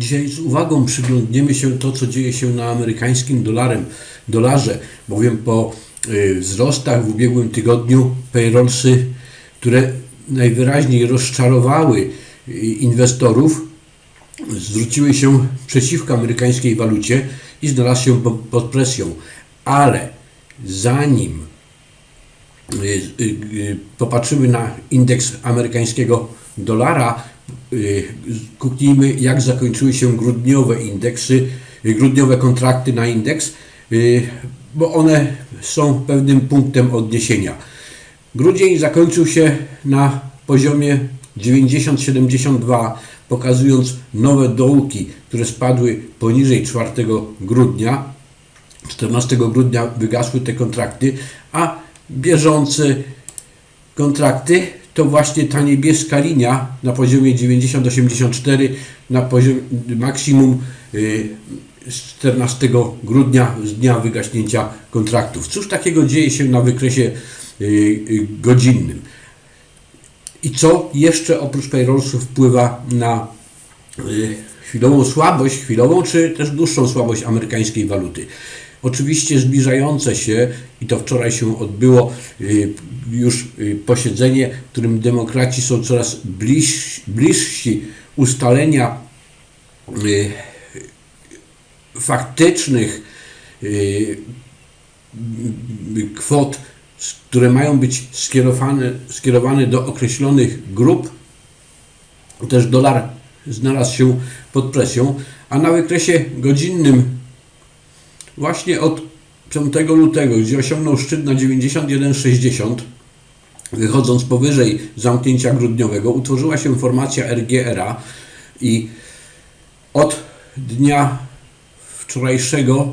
Dzisiaj z uwagą przyglądniemy się to, co dzieje się na amerykańskim dolarem, dolarze, bowiem po y, wzrostach w ubiegłym tygodniu payrollsy, które najwyraźniej rozczarowały y, inwestorów, zwróciły się przeciwko amerykańskiej walucie i znalazł się po- pod presją. Ale zanim y, popatrzymy na indeks amerykańskiego dolara, kuknijmy jak zakończyły się grudniowe indeksy, y, grudniowe kontrakty na indeks, y, bo one są pewnym punktem odniesienia. Grudzień zakończył się na poziomie 90-72, pokazując nowe dołki, które spadły poniżej 4 grudnia. 14 grudnia wygasły te kontrakty, a bieżące kontrakty to właśnie ta niebieska linia na poziomie 90-84 na poziom maksimum y, z 14 grudnia z dnia wygaśnięcia kontraktów. Cóż takiego dzieje się na wykresie y, y, godzinnym? I co jeszcze oprócz payrollsów wpływa na y, chwilową słabość, chwilową czy też dłuższą słabość amerykańskiej waluty? Oczywiście zbliżające się, i to wczoraj się odbyło y, już y, posiedzenie, w którym demokraci są coraz bliż, bliżsi ustalenia y, faktycznych kwot, które mają być skierowane, skierowane do określonych grup, też dolar znalazł się pod presją, a na wykresie godzinnym właśnie od 5 lutego, gdzie osiągnął szczyt na 91,60, wychodząc powyżej zamknięcia grudniowego, utworzyła się formacja RGRA i od dnia wczorajszego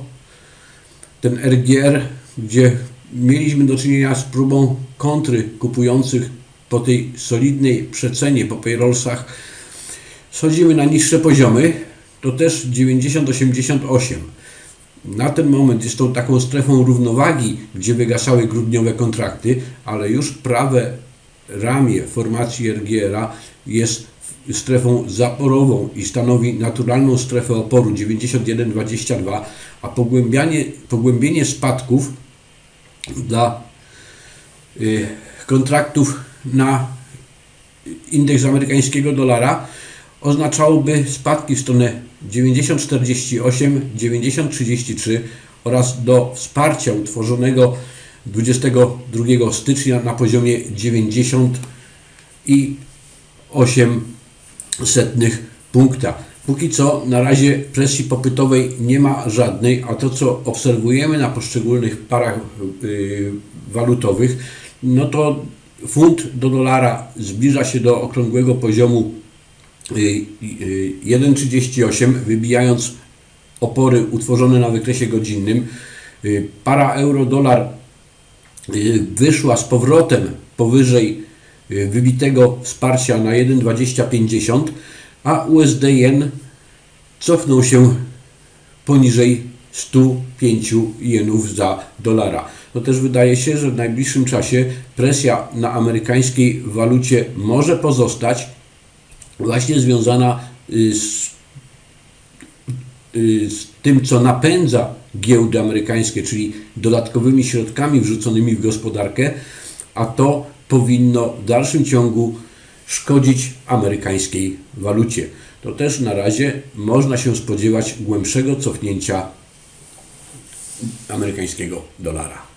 ten RGR, gdzie mieliśmy do czynienia z próbą kontry kupujących po tej solidnej przecenie po payrollsach, schodzimy na niższe poziomy, to też 90-88. Na ten moment jest tą taką strefą równowagi, gdzie wygasały grudniowe kontrakty, ale już prawe ramię formacji RGR-a jest strefą zaporową i stanowi naturalną strefę oporu 91-22, a pogłębianie, pogłębienie spadków dla y, kontraktów na indeks amerykańskiego dolara oznaczałoby spadki w stronę 90,48, 90,33 oraz do wsparcia utworzonego 22 stycznia na poziomie 90 i 8 setnych punkta. Póki co na razie presji popytowej nie ma żadnej, a to co obserwujemy na poszczególnych parach y, walutowych, no to funt do dolara zbliża się do okrągłego poziomu 1,38, wybijając opory utworzone na wykresie godzinnym. Y, Para euro-dolar y, wyszła z powrotem powyżej y, wybitego wsparcia na 1,2050, a USD-jen cofnął się poniżej 105 jenów za dolara. To też wydaje się, że w najbliższym czasie presja na amerykańskiej walucie może pozostać, właśnie związana y, z, y, z tym, co napędza giełdy amerykańskie, czyli dodatkowymi środkami wrzuconymi w gospodarkę, a to powinno w dalszym ciągu szkodzić amerykańskiej walucie. To też na razie można się spodziewać głębszego cofnięcia amerykańskiego dolara.